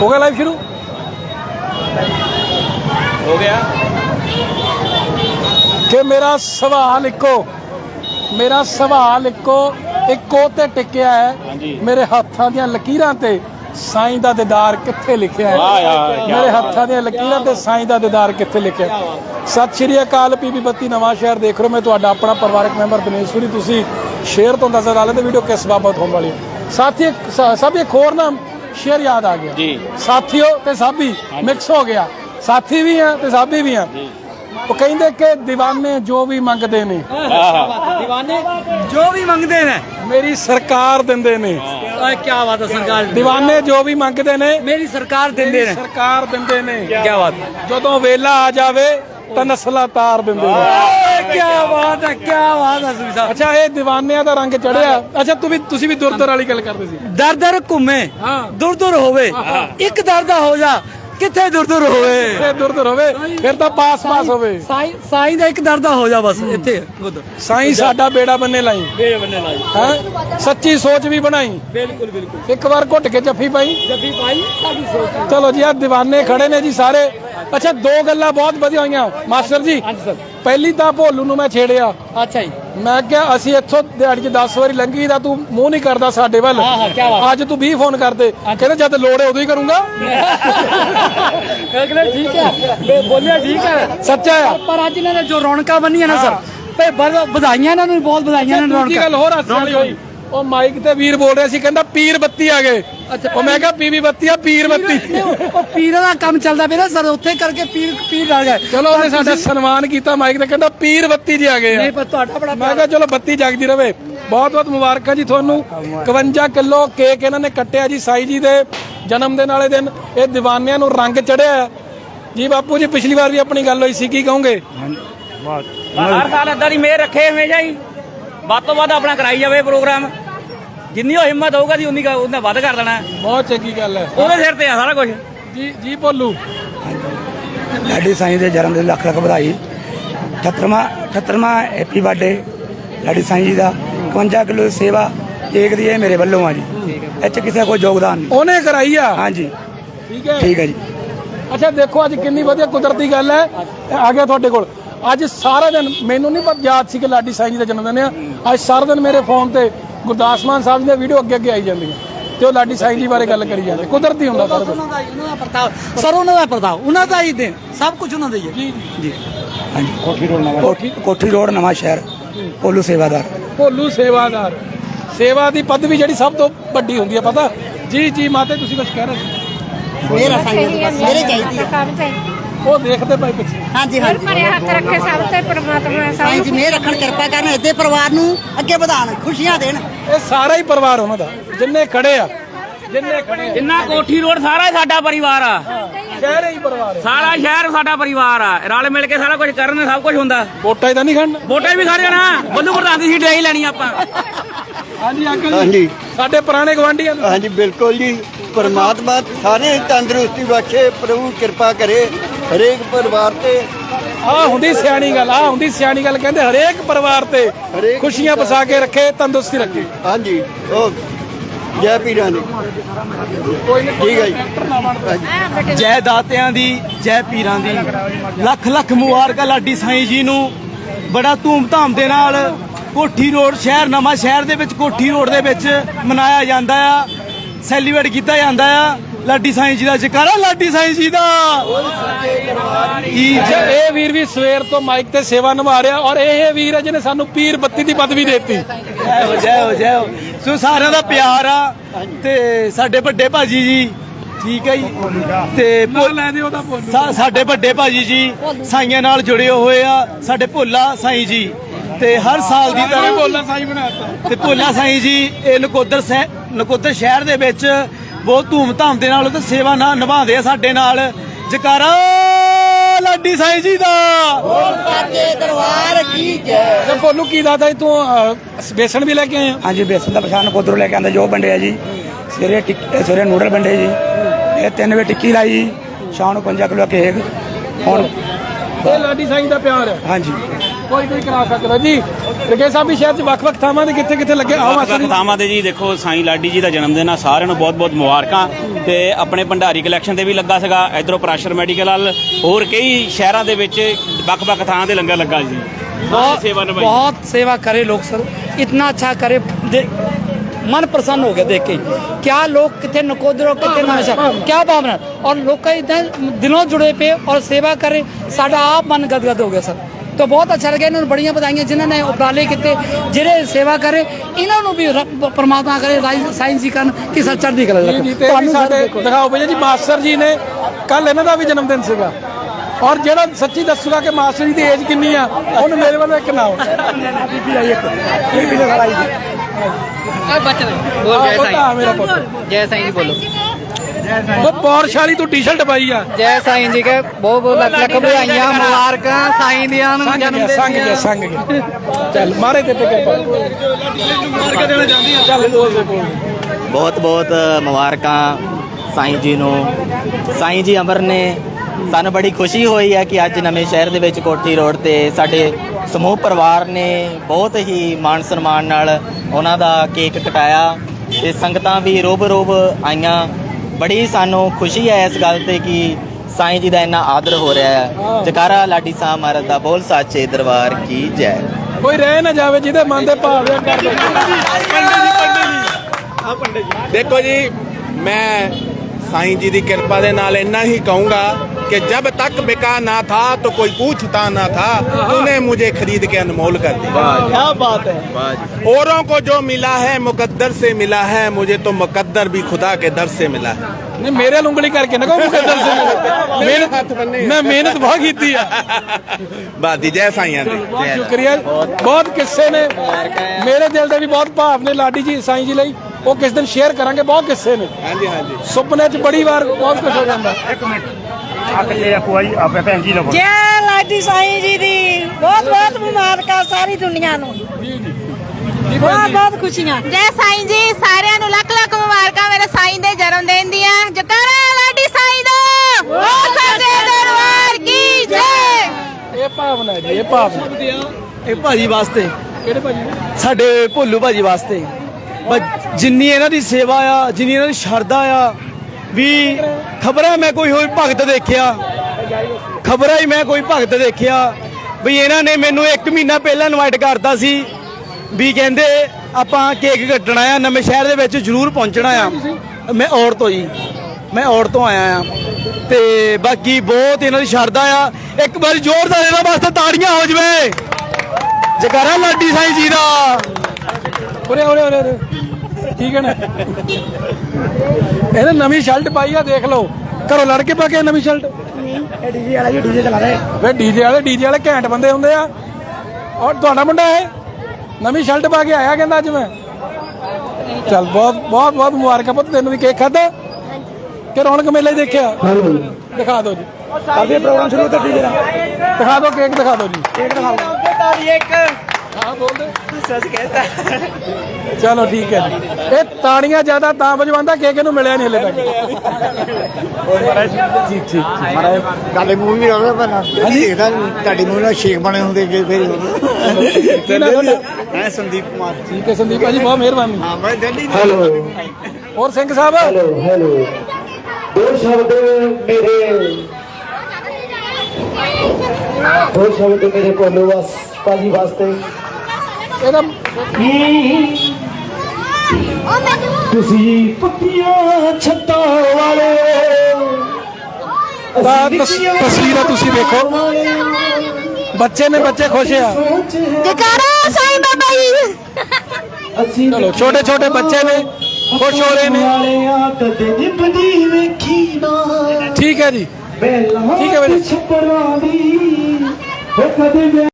ਹੋ ਗਿਆ ਲਾਈਵ ਸ਼ੁਰੂ? ਹੋ ਗਿਆ। ਕਿ ਮੇਰਾ ਸਵਾਲ ਇੱਕੋ ਮੇਰਾ ਸਵਾਲ ਇੱਕੋ ਇੱਕੋ ਤੇ ਟਿਕਿਆ ਹੈ। ਮੇਰੇ ਹੱਥਾਂ ਦੀਆਂ ਲਕੀਰਾਂ ਤੇ ਸਾਈਂ ਦਾ ਦੀਦਾਰ ਕਿੱਥੇ ਲਿਖਿਆ ਹੈ? ਮੇਰੇ ਹੱਥਾਂ ਦੀਆਂ ਲਕੀਰਾਂ ਤੇ ਸਾਈਂ ਦਾ ਦੀਦਾਰ ਕਿੱਥੇ ਲਿਖਿਆ? ਸਤਿ ਸ਼੍ਰੀ ਅਕਾਲ ਪੀਬੀ ਬੱਤੀ ਨਵਾਂ ਸ਼ਹਿਰ ਦੇਖ ਰਹੇ ਮੈਂ ਤੁਹਾਡਾ ਆਪਣਾ ਪਰਿਵਾਰਕ ਮੈਂਬਰ ਦਿਨੇਸ਼ ਸੂਰੀ। ਤੁਸੀਂ ਸ਼ੇਅਰ ਤੋਂ ਅੰਦਾਜ਼ਾ ਲਾ ਲੈਂਦੇ ਵੀਡੀਓ ਕਿਸ ਬਾਬਤ ਹੋਣ ਵਾਲੀ ਹੈ? ਸਾਥੀ ਸਭ ਇੱਕ ਹੋਰ ਨਾਮ ਸ਼ੇਰ ਯਾਦ ਆ ਗਿਆ। ਜੀ। ਸਾਥੀਓ ਤੇ ਸਾਬੀ ਮਿਕਸ ਹੋ ਗਿਆ। ਸਾਥੀ ਵੀ ਆ ਤੇ ਸਾਬੀ ਵੀ ਆ। ਉਹ ਕਹਿੰਦੇ ਕਿ دیਵਾਨੇ ਜੋ ਵੀ ਮੰਗਦੇ ਨੇ। دیਵਾਨੇ ਜੋ ਵੀ ਮੰਗਦੇ ਨੇ। ਮੇਰੀ ਸਰਕਾਰ ਦਿੰਦੇ ਨੇ। ਓਏ ਕੀ ਬਾਤ ਹੈ ਸਰਕਾਰ دیਵਾਨੇ ਜੋ ਵੀ ਮੰਗਦੇ ਨੇ ਮੇਰੀ ਸਰਕਾਰ ਦਿੰਦੇ ਨੇ। ਸਰਕਾਰ ਦਿੰਦੇ ਨੇ। ਕੀ ਬਾਤ ਜਦੋਂ ਵੇਲਾ ਆ ਜਾਵੇ ਤਾਂ ਨਸਲਾ ਤਾਰ ਦਿੰਦੇ ਨੇ। ਕੀ ਬਾਤ ਹੈ ਕੀ ਬਾਤ ਹੈ ਸੁਖੀ ਸਾਹਿਬ। ਅੱਛਾ ਇਹ دیਵਾਨਿਆਂ ਦਾ ਰੰਗ ਚੜਿਆ। ਅੱਛਾ ਤੂੰ ਵੀ ਤੁਸੀਂ ਵੀ ਦੁਰਦਰ ਵਾਲੀ ਗੱਲ ਕਰਦੇ ਸੀ। ਦਰ ਦਰ ਘੁੰਮੇ ਹਾਂ। ਦੂਰ ਦੂਰ ਹੋਵੇ। ਇੱਕ ਦਰ ਦਾ ਹੋ ਜਾ ਕਿੱਥੇ ਦੁਰ ਦੁਰ ਹੋਵੇ? ਦੁਰ ਦੁਰ ਹੋਵੇ? ਫਿਰ ਤਾਂ ਪਾਸ ਪਾਸ ਹੋਵੇ। ਸਾਈਂ ਸਾਈਂ ਦਾ ਇੱਕ ਦਰਦਾ ਹੋ ਜਾ ਬਸ ਇੱਥੇ। ਉਧਰ ਸਾਡਾ ਬੇੜਾ ਬੰਨੇ ਲਾਈ। ਬੇੜੇ ਬੰਨੇ ਲਾਈ। ਹਾਂ? ਸੱਚੀ ਸੋਚ ਵੀ ਬਣਾਈ। ਬਿਲਕੁਲ ਬਿਲਕੁਲ। ਇੱਕ ਵਾਰ ਘੁੱਟ ਕੇ ਜੱਫੀ ਪਾਈ। ਜੱਫੀ ਪਾਈ ਸਾਡੀ ਸੋਚ ਚਲੋ ਜੀ ਆ ਦੀਵਾਨੇ ਖੜੇ ਨੇ ਜੀ ਸਾਰੇ। ਅੱਛਾ ਦੋ ਗੱਲਾਂ ਬਹੁਤ ਵਧੀਆ ਹੋਈਆਂ। ਮਾਸਟਰ ਜੀ ਹਾਂਜੀ ਸਰ। ਪਹਿਲੀ ਤਾਂ ਭੋਲੂ ਨੂੰ ਮੈਂ ਛੇੜਿਆ। ਅੱਛਾ ਜੀ। ਮੈਂ ਕਿਹਾ ਅਸੀਂ ਇੱਥੋਂ ਦਿਹਾੜੀ 'ਚ 10 ਵਾਰੀ ਲੰਘੀ ਦਾ ਤੂੰ ਮੂੰਹ ਨਹੀਂ ਕਰਦਾ ਸਾਡੇ ਵੱਲ। ਹਾਂ, ਹਾਂ, ਕਿਆ ਬਾਤ। ਅੱਜ ਤੂੰ 20 ਫੋਨ ਕਰਦੇ। ਕਹਿੰਦੇ ਜਦ ਲੋੜ ਹੈ ਉਦੋਂ ਹੀ ਕਰੂੰਗਾ। ਅਗਲੇ ਠੀਕ ਹੈ। ਬੋਲਿਆ ਠੀਕ ਹੈ। ਸੱਚਾ ਆ। ਪਰ ਅੱਜ ਇਹਨਾਂ ਦੇ ਜੋ ਰੌਣਕਾਂ ਬੰਨੀਆਂ ਨਾ ਸਰ ਬੜ- ਵਧਾਈਆਂ ਇਹਨਾਂ ਨੂੰ ਬਹੁਤ ਵਧਾਈਆਂ ਇਹਨਾਂ ਨੂੰ ਦੂਜੀ ਗੱਲ ਹੋਰ ਵਾਲੀ ਹੋਈ। ਉਹ ਮਾਈਕ ਤੇ ਵੀਰ ਬੋਲ ਰਿਹਾ ਸੀ ਕਹਿੰਦਾ ਪੀਰ ਬੱਤੀ ਆ ਗਏ। ਉਹ ਮੈਂ ਕਿਹਾ ਪੀਵੀ ਬੱਤੀ ਆ ਪੀਰ ਬੱਤੀ। ਉਹ ਪੀਰਾਂ ਦਾ ਕੰਮ ਚੱਲਦਾ ਨਾ ਸਰ ਉੱਥੇ ਕਰਕੇ ਪੀਰ ਪੀਰ ਨਾਲ ਗਏ। ਚਲੋ ਉਹਨੇ ਸਾਡਾ ਸਨਮਾਨ ਕੀਤਾ ਮਾਈਕ ਤੇ ਕਹਿੰਦਾ ਪੀਰ ਬੱਤੀ ਜੀ ਆ ਗਏ ਆ। ਨਹੀਂ ਪਰ ਤੁਹਾਡਾ ਬੜਾ ਮੈਂ ਕਿਹਾ ਚਲੋ ਬੱਤੀ ਜਗਦੀ ਰਵੇ। ਬਹੁਤ ਬਹੁਤ ਮੁਬਾਰਕਾਂ ਜੀ ਤੁਹਾਨੂੰ। 51 ਕਿਲੋ ਕੇਕ ਇਹਨਾਂ ਨੇ ਕੱਟਿਆ ਜੀ ਸਾਈ ਜੀ ਦੇ ਜਨਮ ਦਿਨ ਵਾਲੇ ਦਿਨ। ਇਹ دیਵਾਨਿਆਂ ਨੂੰ ਰੰਗ ਚੜਿਆ। ਜੀ ਬਾਪੂ ਜੀ ਪਿਛਲੀ ਵਾਰ ਵੀ ਆਪਣੀ ਗੱਲ ਹੋਈ ਸੀ ਕੀ ਕਹੋਗੇ? ਹਰ ਸਾਲ ਏਦਾਂ ਦੀ ਮਿਹਰ ਰੱਖੇ ਹਮੇਸ਼ਾ ਹੀ ਵੱਧ ਤੋਂ ਵੱਧ ਆਪਣਾ ਕਰਾਈ ਜਾਵੇ ਪ੍ਰੋਗਰਾਮ। ਜਿੰਨੀ ਉਹ ਹਿੰਮਤ ਹੋਊਗਾ ਦੀ ਉਨੀ ਕੁ ਉਹਨੇ ਵੱਧ ਕਰ ਦੇਣਾ। ਬਹੁਤ ਚੰਗੀ ਗੱਲ ਹੈ। ਉਹਦੇ ਸਿਰ ਤੇ ਆ ਸਾਰਾ ਕੁਝ ਜੀ ਜੀ ਭੋਲੂ ਲਾਡੀ ਸਾਈਂ ਦੇ ਜਨਮ ਦਿਨ ਲੱਖ ਲੱਖ ਵਧਾਈ। 78ਵਾਂ 78ਵਾਂ ਹੈਪੀ ਬਰਥਡੇ ਲਾਡੀ ਸਾਈਂ ਜੀ ਦਾ। 51 ਕਿਲੋ ਦੀ ਸੇਵਾ ਕੇਕ ਦੀ ਇਹ ਮੇਰੇ ਵੱਲੋਂ ਆ ਜੀ। ਇਹ 'ਚ ਕਿਸੇ ਦਾ ਕੋਈ ਯੋਗਦਾਨ ਨਹੀਂ। ਉਹਨੇ ਕਰਾਈ ਆ? ਹਾਂਜੀ। ਠੀਕ ਹੈ। ਠੀਕ ਹੈ ਜੀ। ਅੱਛਾ ਦੇਖੋ ਅੱਜ ਕਿੰਨੀ ਵਧੀਆ ਕੁਦਰਤੀ ਗੱਲ ਹੈ। ਆ ਗਿਆ ਤੁਹਾਡੇ ਕੋਲ। ਅੱਜ ਸਾਰਾ ਦਿਨ ਮੈਨੂੰ ਨਹੀਂ ਪਤਾ ਯਾਦ ਸੀ ਕਿ ਲਾਡੀ ਸਾਈਂ ਜੀ ਦਾ ਜਨਮ ਦਿਨ ਆ। ਅੱਜ ਸਾਰਾ ਦਿਨ ਮੇਰੇ ਫੋਨ ਤੇ ਗੁਰਦਾਸ ਮਾਨ ਸਾਹਿਬ ਦੀਆਂ ਵੀਡੀਓ ਅੱਗੇ ਅੱਗੇ ਆਈ ਜਾਂਦੀਆਂ ਤੇ ਉਹ ਲਾਡੀ ਸਾਈਂ ਜੀ ਬਾਰੇ ਗੱਲ ਕਰੀ ਜਾਂਦੇ। ਕੁਦਰਤੀ ਹੁੰਦਾ ਸਾਰਾ ਉਹਨਾਂ ਦਾ ਉਹਨਾਂ ਦਾ ਪ੍ਰਤਾਪ ਸਰ ਉਹਨਾਂ ਦਾ ਪ੍ਰਤਾਪ ਉਹਨਾਂ ਦਾ ਹੀ ਦੇਣ ਸਭ ਕੁਝ ਉਹਨਾਂ ਦਾ ਹੀ ਹੈ। ਜੀ। ਜੀ। ਹਾਂਜੀ। ਕੋਠੀ ਰੋਡ ਨਵਾਂ ਕੋਠੀ ਕੋਠੀ ਰੋਡ ਨਵਾਂ ਸ਼ਹਿਰ ਪੋਲੂ ਸੇਵਾਦਾਰ। ਭੋਲੂ ਸੇਵਾਦਾਰ। ਸੇਵਾ ਦੀ ਪਦਵੀ ਜਿਹੜੀ ਸਭ ਤੋਂ ਵੱਡੀ ਹੁੰਦੀ ਹੈ ਪਤਾ? ਜੀ ਜੀ ਮਾਤੇ ਤੁਸੀਂ ਕੁਝ ਕਹਿ ਰਹੇ ਸੀ ਮੇਰਾ ਮੇਰੇ ਚਾਹੀਦੀ ਕੰਮ ਤੇ ਉਹ ਦੇਖਦੇ ਪਏ ਪਿੱਛੇ। ਹਾਂਜੀ ਹਰ ਹਾਂਜੀ। ਭਰੇ ਹੱਥ ਰੱਖੇ ਸਭ ਤੇ ਪ੍ਰਮਾਤਮਾ ਸਭ ਨੂੰ ਜੀ ਮਿਹਰ ਰੱਖਣ ਕਿਰਪਾ ਕਰਨ ਇੱਦੇ ਪਰਿਵਾਰ ਨੂੰ ਅੱਗੇ ਵਧਾਣ ਖੁਸ਼ੀਆਂ ਦੇਣ। ਇਹ ਸਾਰਾ ਹੀ ਪਰਿਵਾਰ ਉਹਨਾਂ ਦਾ ਜਿੰਨੇ ਖੜੇ ਆ ਜਿੰਨੇ ਖੜੇ ਆ। ਜਿੰਨਾ ਕੋਠੀ ਰੋਡ ਸਾਰਾ ਹੀ ਸਾਡਾ ਪਰਿਵਾਰ ਆ। ਸ਼ਹਿਰੇ ਹੀ ਪਰਿਵਾਰ ਸਾਰਾ ਸ਼ਹਿਰ ਸਾਡਾ ਪਰਿਵਾਰ ਆ। ਰਲ ਮਿਲ ਕੇ ਸਾਰਾ ਕੁਝ ਕਰਨ ਸਭ ਕੁਝ ਹੁੰਦਾ। ਵੋਟਾਂ ਹੀ ਤਾਂ ਨਹੀਂ ਖੜਨਾ। ਵੋਟਾਂ ਵੀ ਸਾਰੇ ਜਾਣਾ। ਬੱਲੂ ਪ੍ਰਧਾਨ ਦੀ ਸੀਟ ਹੀ ਲੈਣੀ ਆਪਾਂ। ਹਾਂਜੀ ਅੰਕਲ ਜੀ। ਹਾਂਜੀ। ਸਾਡੇ ਪੁਰਾਣੇ ਗਵਾਂਢੀ ਹਨ ਹਾਂਜੀ ਬਿਲਕੁਲ ਜੀ। ਪਰਮਾਤਮਾ ਸਾਰੇ ਤੰਦਰੁਸਤੀ ਬਖਸ਼ੇ ਪ੍ਰਭੂ ਕਿਰਪਾ ਕਰੇ ਹਰੇਕ ਪਰਿਵਾਰ ਤੇ। ਆ ਹੁੰਦੀ ਸਿਆਣੀ ਗੱਲ ਆ ਹੁੰਦੀ ਸਿਆਣੀ ਗੱਲ ਕਹਿੰਦੇ ਹਰੇਕ ਪਰਿਵਾਰ ਤੇ ਖੁਸ਼ੀਆਂ ਵਸਾ ਕੇ ਰੱਖੇ ਤੰਦਰੁਸਤੀ ਰੱਖੇ। ਹਾਂਜੀ ਉਹ ਜੈ ਪੀਰਾਂ ਦੀ। ਠੀਕ ਹੈ। ਜੈ ਦਾਤਿਆਂ ਦੀ ਜੈ ਪੀਰਾਂ ਦੀ। ਲੱਖ ਲੱਖ ਮੁਬਾਰਕਾਂ ਲਾਡੀ ਸਾਈਂ ਜੀ ਨੂੰ। ਬੜਾ ਧੂਮ-ਧਾਮ ਦੇ ਨਾਲ ਕੋਠੀ ਰੋਡ ਸ਼ਹਿਰ ਨਵਾਂ ਸ਼ਹਿਰ ਦੇ ਵਿੱਚ ਕੋਠੀ ਰੋਡ ਦੇ ਵਿੱਚ ਮਨਾਇਆ ਜਾਂਦਾ ਆ ਸੈਲੀਬ੍ਰੇਟ ਕੀਤਾ ਜਾਂਦਾ ਆ। ਲਾਡੀ ਸਾਈਂ ਜੀ ਦਾ ਜਕਾਰਾ ਲਾਡੀ ਸਾਈਂ ਜੀ ਦਾ। ਕੀ ਜ- ਇਹ ਵੀਰ ਵੀ ਸਵੇਰ ਤੋਂ ਮਾਈਕ ਤੇ ਸੇਵਾ ਨਿਭਾ ਰਿਹਾ ਔਰ ਇਹ ਵੀਰ ਹੈ ਜਿਹਨੇ ਸਾਨੂੰ ਪੀਰ ਬੱਤੀ ਦੀ ਪਦਵੀ ਦਿੱਤੀ। ਜੈ ਹੋ ਜੈ ਹੋ ਜੈ ਹੋ। ਸੋ ਸਾਰਿਆਂ ਦਾ ਪਿਆਰ ਆ ਤੇ ਸਾਡੇ ਵੱਡੇ ਭਾਜੀ ਜੀ ਠੀਕ ਹੈ ਜੀ? ਤੇ ਲੈ ਉਹਦਾ ਭੋਲੂ। ਸਾਡੇ ਵੱਡੇ ਭਾਜੀ ਜੀ ਸਾਈਆਂ ਨਾਲ ਜੁੜੇ ਹੋਏ ਆ ਸਾਡੇ ਭੋਲਾ ਸਾਈਂ ਜੀ। ਤੇ ਹਰ ਸਾਲ ਦੀ ਤਰ੍ਹਾਂ ਬੋਲਣਾ ਸਾਈ ਬਣਾਤਾ। ਤੇ ਭੋਲਾ ਸਾਈਂ ਜੀ ਇਹ ਨਕੋਦਰ ਨਕੋਦਰ ਸ਼ਹਿਰ ਦੇ ਵਿੱਚ ਬਹੁਤ ਧੂਮ-ਧਾਮ ਦੇ ਨਾਲ ਉਹ ਤੇ ਸੇਵਾ ਨਾਲ ਨਿਭਾਉਂਦੇ ਆ ਸਾਡੇ ਨਾਲ। ਜਕਾਰਾ ਲਾਡੀ ਸਾਈਂ ਜੀ ਦਾ। ਸਾਚੇ ਦਰਬਾਰ ਕੀ ਜੈ। ਤੇ ਭੋਲੂ ਕੀ ਦਾਦਾ ਤੂੰ ਅਹ, ਬੇਸਣ ਵੀ ਲੈ ਕੇ ਆਇਆ ਹਾਂਜੀ ਬੇਸਨ ਦਾ ਪਛਾਣ ਕੋਧਰੋਂ ਲੈ ਕੇ ਆਂਦਾ ਜੋ ਵੰਡੇ ਆ ਜੀ। ਸਵੇਰੇ ਟਿੱਕ ਸਵੇਰੇ ਨੂਡਲ ਵੰਡੇ ਜੀ। ਇਹ ਤਿੰਨ ਵਜੇ ਟਿੱਕੀ ਲਾਈ ਜੀ। ਸ਼ਾਮ ਨੂੰ 50 ਕਿਲੋ ਕੇਕ। ਹੁਣ ਇਹ ਲਾਡੀ ਸਾਈ ਦਾ ਪਿਆਰ ਹੈ। ਹਾਂਜੀ। ਕੋਈ ਕੋਈ ਕਰਾ ਸਕਦਾ ਜੀ ਰਕੇ ਸਾਹਿਬ ਵੀ ਸ਼ਹਿਰ 'ਚ ਵੱਖ-ਵੱਖ ਥਾਵਾਂ ਤੇ ਕਿੱਥੇ ਕਿੱਥੇ ਲੱਗੇ ਆਓ ਮਾਸਟਰ ਜੀ ਥਾਵਾਂ ਤੇ ਜੀ ਦੇਖੋ ਸਾਈਂ ਲਾਡੀ ਜੀ ਦਾ ਜਨਮ ਦਿਨ ਆ ਸਾਰਿਆਂ ਨੂੰ ਬਹੁਤ-ਬਹੁਤ ਮੁਬਾਰਕਾਂ ਤੇ ਆਪਣੇ ਭੰਡਾਰੀ ਕਲੈਕਸ਼ਨ ਤੇ ਵੀ ਲੱਗਾ ਸੀਗਾ ਇਧਰੋਂ ਪ੍ਰਾਸ਼ਰ ਮੈਡੀਕਲ ਵਾਲ ਹੋਰ ਕਈ ਸ਼ਹਿਰਾਂ ਦੇ ਵਿੱਚ ਵੱਖ-ਵੱਖ ਥਾਂ ਤੇ ਲੰਗਰ ਲੱਗਾ ਜੀ ਬਹੁਤ ਸੇਵਾ ਨਿਭਾਈ बहुत सेवा करे लोग सर इतना अच्छा करे दे- मन प्रसन्न हो गया देख के क्या लोग कितने नकोदर और कितने नशा क्या भावना और लोग का इतना दिलों जुड़े पे और सेवा करे साडा आप मन गदगद हो गया सर ਤਾਂ ਬਹੁਤ ਅੱਛਾ ਲੱਗਿਆ ਇਹਨਾਂ ਨੂੰ ਬੜੀਆਂ ਵਧਾਈਆਂ ਜਿਨ੍ਹਾਂ ਨੇ ਉਪਰਾਲੇ ਕੀਤੇ ਜਿਹੜੇ ਸੇਵਾ ਕਰੇ ਇਹਨਾਂ ਨੂੰ ਵੀ ਪਰਮਾਤਮਾ ਕਰੇ ਸਾਇੰਸ ਜੀ ਕਰਨ ਕਿ ਸੱਚ ਚੜ੍ਹਦੀ ਕਲਾ ਤੁਹਾਨੂੰ ਸਾਡੇ ਦਿਖਾਓ ਭਈਆ ਜੀ ਮਾਸਟਰ ਜੀ ਨੇ ਕੱਲ ਇਹਨਾਂ ਦਾ ਵੀ ਜਨਮ ਦਿਨ ਸੀਗਾ। ਔਰ ਜਿਹੜਾ ਸੱਚੀ ਦੱਸੂਗਾ ਕਿ ਮਾਸਟਰ ਜੀ ਦੀ ਏਜ ਕਿੰਨੀ ਆ ਉਹਨੂੰ ਮੇਰੇ ਵੱਲੋਂ ਇੱਕ ਨਾਮ। ਜੈ ਸਾਈਂ ਜੀ ਬੋਲੋ। ਉਹ ਪੌਰਸ਼ਾਲੀ ਤੋਂ ਟੀ-ਸ਼ਰਟ ਪਾਈ ਆ। ਜੈ ਸਾਈਂ ਜੀ ਕੇ ਬਹੁਤ ਬਹੁਤ ਲੱਖ ਲੱਖ ਵਧਾਈਆਂ ਮੁਬਾਰਕਾਂ ਸਾਈਂ ਦੀਆਂ ਨੂੰ ਸੰਗ ਗਿਆ ਸੰਗ ਗਿਆ ਸੰਗ ਗਿਆ। ਚੱਲ ਮਾਰੇ ਤੇ ਤੇ ਕਿਰਪਾ। ਮਾਰ ਕੇ ਦੇਣਾ ਚਾਹੁੰਦੀ ਆ ਚੱਲ ਦੇ ਬਹੁਤ ਬਹੁਤ ਮੁਬਾਰਕਾਂ ਸਾਈਂ ਜੀ ਨੂੰ। ਸਾਈਂ ਜੀ ਅਮਰ ਨੇ। ਸਾਨੂੰ ਬੜੀ ਖੁਸ਼ੀ ਹੋਈ ਹੈ ਕਿ ਅੱਜ ਨਵੇਂ ਸ਼ਹਿਰ ਦੇ ਵਿੱਚ ਕੋਠੀ ਰੋਡ ਤੇ ਸਾਡੇ ਸਮੂਹ ਪਰਿਵਾਰ ਨੇ ਬਹੁਤ ਹੀ ਮਾਣ ਸਨਮਾਨ ਨਾਲ ਉਹਨਾਂ ਦਾ ਕੇਕ ਕਟਾਇਆ ਤੇ ਸੰਗਤਾਂ ਵੀ ਰੋਬ ਰੋਬ ਆਈਆਂ। ਬੜੀ ਸਾਨੂੰ ਖੁਸ਼ੀ ਹੈ ਇਸ ਗੱਲ ਤੇ ਕਿ ਸਾਈਂ ਜੀ ਦਾ ਇੰਨਾ ਆਦਰ ਹੋ ਰਿਹਾ ਹੈ ਜਕਾਰਾ ਲਾਡੀ ਸਾਹਿਬ ਮਹਾਰਾਜ ਦਾ ਬੋਲ ਸਾਚੇ ਦਰਬਾਰ ਕੀ ਜੈ ਕੋਈ ਰਹਿ ਨਾ ਜਾਵੇ ਜਿਹਦੇ ਮਨ ਦੇ ਭਾਵ ਆ ਕਰ ਦੇ ਦੇਖੋ ਜੀ ਮੈਂ साईं जी की कृपा के नाल इतना ही कहूंगा कि जब तक बिका ना था तो कोई पूछता ना था तूने मुझे खरीद के अनमोल कर दिया क्या बात है औरों को जो मिला है मुकद्दर से मिला है मुझे तो मुकद्दर भी खुदा के दर से मिला है ਨਹੀਂ ਮੇਰੇ ਨਾਲ ਉਂਗਲੀ ਕਰਕੇ ਨਾ ਕਹੋ ਮੁਕੱਦਰ ਸੇ ਮਿਹਨਤ ਮੈਂ ਮਿਹਨਤ ਬਹੁਤ ਕੀਤੀ ਆ बादी जय साईं दी ਬਹੁਤ ਸ਼ੁਕਰੀਆ ਬਹੁਤ ਕਿੱਸੇ ਨੇ ਮੇਰੇ ਦਿਲ ਦੇ ਵੀ ਬਹੁਤ ਭਾਵ ਨੇ ਲਾਡੀ ਜੀ ਸਾਈਂ ਜੀ ਲਈ ਉਹ ਕਿਸ ਦਿਨ ਸ਼ੇਅਰ ਕਰਾਂਗੇ ਬਹੁਤ ਕਿੱਸੇ ਨੇ हाँ जी हाँ जी ਸੁਪਨੇ 'ਚ ਬੜੀ ਵਾਰ ਬਹੁਤ ਕੁਝ ਹੋ ਜਾਂਦਾ ਜੈ ਲਾਡੀ ਸਾਈਂ ਜੀ ਦੀ ਬਹੁਤ ਬਹੁਤ ਮੁਬਾਰਕਾਂ ਸਾਰੀ ਦੁਨੀਆ ਨੂੰ ਬਹੁਤ ਬਹੁਤ ਖੁਸ਼ੀਆਂ। ਜੈ ਸਾਈਂ ਜੀ ਸਾਰਿਆਂ ਨੂੰ ਲੱਖ ਲੱਖ ਮੁਬਾਰਕਾਂ ਮੇਰੇ ਸਾਈਂ ਦੇ ਜਨਮ ਦਿਨ ਦੀਆਂ। ਜਕਾਰਾ ਲਾਡੀ ਸਾਈਂ ਦਾ। ਬੋਲ ਸੱਚੇ ਦਰਬਾਰ ਕੀ ਜੈ। ਇਹ ਭਾਵਨਾ ਜੀ ਇਹ ਭਾਵਨਾ। ਇਹ ਭਾਜੀ ਵਾਸਤੇ। ਕਿਹੜੇ ਭਾਜੀ? ਸਾਡੇ ਭੋਲੂ ਭਾਜੀ ਵਾਸਤੇ। ਜਿੰਨੀ ਇਹਨਾਂ ਦੀ ਸੇਵਾ ਆ ਜਿੰਨੀ ਇਹਨਾਂ ਦੀ ਸ਼ਰਧਾ ਆ ਵੀ ਖਬਰਾਂ ਮੈਂ ਕੋਈ ਹੋਰ ਭਗਤ ਦੇਖਿਆ। ਖਬਰਾਂ ਹੀ ਮੈਂ ਕੋਈ ਭਗਤ ਦੇਖਿਆ। ਵੀ ਇਹਨਾਂ ਨੇ ਮੈਨੂੰ 1 ਮਹੀਨਾ ਪਹਿਲਾਂ ਇਨਵਾਈਟ ਕਰਤਾ ਸੀ। ਵੀ ਕਹਿੰਦੇ ਆਪਾਂ ਕੇਕ ਕੱਟਣਾ ਆ ਨਵੇਂ ਸ਼ਹਿਰ ਦੇ ਵਿੱਚ ਜ਼ਰੂਰ ਪਹੁੰਚਣਾ ਆ। ਮੈਂ ਔਰ ਤੋਂ ਜੀ। ਮੈਂ ਔਰ ਤੋਂ ਆਇਆ ਆ। ਤੇ ਬਾਕੀ ਬਹੁਤ ਇਹਨਾਂ ਦੀ ਸ਼ਰਧਾ ਆ। ਇੱਕ ਵਾਰੀ ਜ਼ੋਰਦਾਰ ਇਹਨਾਂ ਵਾਸਤੇ ਤਾੜੀਆਂ ਹੋ ਜਵੇ। ਜਕਾਰਾ ਲਾਡੀ ਸਾਈਂ ਜੀ ਦਾ। ਉਰੇ ਉਰੇ ਉਰੇ ਉਰੇ। ਠੀਕ ਹੈ ਨਾ? ਇਹਨੇ ਨਵੀਂ ਸ਼ਰਟ ਪਾਈ ਆ ਦੇਖ ਲਓ। ਘਰੋਂ ਲੜ ਕੇ ਪਾ ਕੇ ਨਵੀਂ ਸ਼ਰਟ? ਇਹ ਡੀਜੇ ਵਾਲਾ ਜੀ ਡੀਜੇ ਚਲਾ ਰਹੇ ਵੇ ਡੀਜੇ ਵਾਲੇ ਡੀਜੇ ਵਾਲੇ ਘੈਂਟ ਬੰਦੇ ਹੁੰਦੇ ਆ। ਔਰ ਤੁਹਾਡਾ ਮੁੰਡਾ ਹੈ ਨਵੀਂ ਸ਼ਰਟ ਪਾ ਕੇ ਆਇਆ ਕਹਿੰਦਾ ਅੱਜ ਮੈਂ। ਚੱਲ ਬਹੁਤ ਬਹੁਤ ਬਹੁਤ ਮੁਬਾਰਕਾਂ ਪੁੱਤ ਤੈਨੂੰ ਵੀ ਕੇਕ ਖਾਦਾ ਕਿ ਰੌਣਕ ਮੇਲੇ ਦੇਖਿਆ। ਦਿਖਾ ਦਿਓ ਜੀ। ਕਰਦੇ ਪ੍ਰੋਗਰਾਮ ਸ਼ੁਰੂ ਤਾਂ ਡੀਜੇ ਦਾ ਦਿਖਾ ਦਿਓ ਕੇਕ ਦਿਖਾ ਦਿਓ ਜੀ। ਕੇਕ ਦਿਖਾਓ। ਹਾਂ ਚਲੋ ਠੀਕ ਹੈ ਜੀ। ਇਹ ਤਾੜੀਆਂ ਜ਼ਿਆਦਾ ਤਾਂ ਵਜਵਾਉਂਦਾ ਕੇਕ ਇਹਨੂੰ ਮਿਲਿਆ ਨਹੀਂ ਹਲੇ ਤੱਕ। ਠੀਕ ਠੀਕ ਤੁਹਾਡੇ ਮੂੰਹ ਵੀ ਆਵੇ ਪਰ ਦੇਖਦਾ ਤੁਹਾਡੇ ਮੂੰਹ ਨਾਲ ਸ਼ੇਕ ਬਣੇ ਹੁੰਦੇ ਜੇ ਫਿਰ। ਕੀ ਮੈਂ ਸੰਦੀਪ ਕੁਮਾਰ ਠੀਕ ਹੈ ਸੰਦੀਪ ਭਾਜੀ ਬਹੁਤ ਮਿਹਰਬਾਨੀ। ਹਾਂ ਮੈਂ ਦਿੱਲੀ ਹੈਲੋ। ਹੋਰ ਸਿੰਘ ਸਾਹਿਬ? Hello hello. ਦੋ ਸ਼ਬਦ ਮੇਰੇ। ਦੋ ਸ਼ਬਦ ਮੇਰੇ ਕੋਲੋਂ ਬਸ ਭਾਜੀ ਵਾਸਤੇ। ਇਹਦਾ ਤੁਸੀਂ ਪੱਕੀਆਂ ਛੱਤਾਂ ਵਾਲੇ। ਤਾਂ ਤਸ- ਤਸਵੀਰਾਂ ਤੁਸੀਂ ਦੇਖੋ ਬੱਚੇ ਨੇ ਬੱਚੇ ਖੁਸ਼ ਆ। ਜਕਾਰਾ ਸਾਈਂ ਬਾਬਾ ਜੀ। ਅਸੀਂ ਚਲੋ ਛੋਟੇ ਛੋਟੇ ਬੱਚੇ ਨੇ ਖੁਸ਼ ਹੋ ਰਹੇ ਨੇ। ਵਾਲਿਆਂ ਕਦੇ ਨਿਭਦੀ ਵੇਖੀ ਨਾ। ਠੀਕ ਹੈ ਜੀ। ਬੇਲਾਂ ਠੀਕ ਹੈ ਬੇਟਾ। ਛੱਪੜਾਂ ਦੀ ਉਹ ਕਦੇ